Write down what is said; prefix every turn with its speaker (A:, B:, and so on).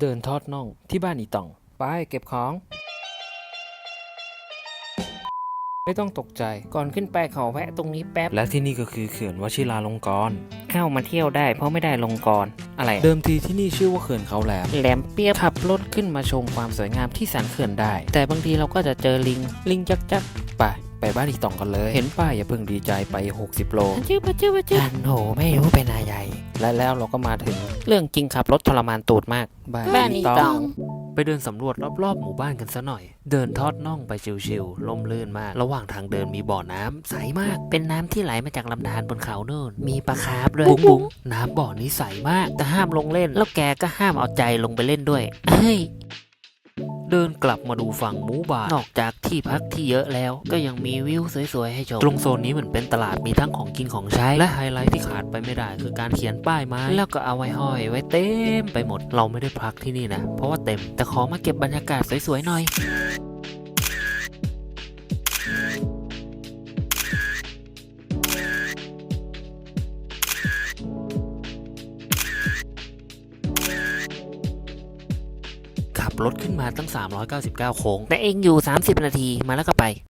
A: เดินทอดน่องที่บ้านอีตอง ไปเก็บของ ไม่ต้องตกใจก่อนขึ้นไปขอแวะตรงนี้แป๊บ และที่นี่ก็คือเขื่อนวชิราลงกรณ์เข้ามาเที่ยวได้เพราะไม่ได้ลงกรณ์อะไรเดิมทีที่นี่ชื่อว่าเขื่อนเขาแหลม แหลมเปียบขับรถขึ้นมาชมความสวยงามที่สันเขื่อนได้ แต่บางทีเราก็จะเจอลิง ลิงจักจักไปไปบ้านอีตองกันเลย เห็นป้ายอย่าเพิ่งดีใจไป 60 โล
B: ชื่อปะชื่อปะชื่อ
A: ฉันโหไม่รู้เป็นอะไร และแล้วเราก็มาถึงเรื่องจริงขับรถทรมานตูดมาก
B: บ้านอีตอง
A: ไปเดินสำรวจรอบๆ หมู่บ้านกันซะหน่อย เดินทอดน่องไปชิวๆลมลื่นมาก ระหว่างทางเดินมีบ่อน้ำใสมาก เป็นน้ำที่ไหลมาจากลำธารบนเขาโน่น มีปลาคาร์ฟด้วยบุ๋งบุ๋งน้ำบ่อนี้ใสมาก แต่ห้ามลงเล่น แล้วแกก็ห้ามเอาใจลงไปเล่นด้วยเฮ้ย เดินกลับมาดูฝั่งหมูบานนอกจากที่พักที่เยอะแล้ว ก็ยังมีวิวสวยๆให้ชม ตรงโซนนี้เหมือนเป็นตลาดมีทั้งของกินของใช้ และไฮไลท์ที่ขาดไปไม่ได้ คือการเขียนป้ายไม้แล้วก็เอาไว้ห้อยไว้เต็มไปหมด เราไม่ได้พักที่นี่นะ เพราะว่าเต็ม แต่ขอมาเก็บบรรยากาศสวยๆหน่อย ขับรถขึ้นมาตั้ง 399 โค้ง แต่เองอยู่ 30 นาทีมาแล้วก็ไป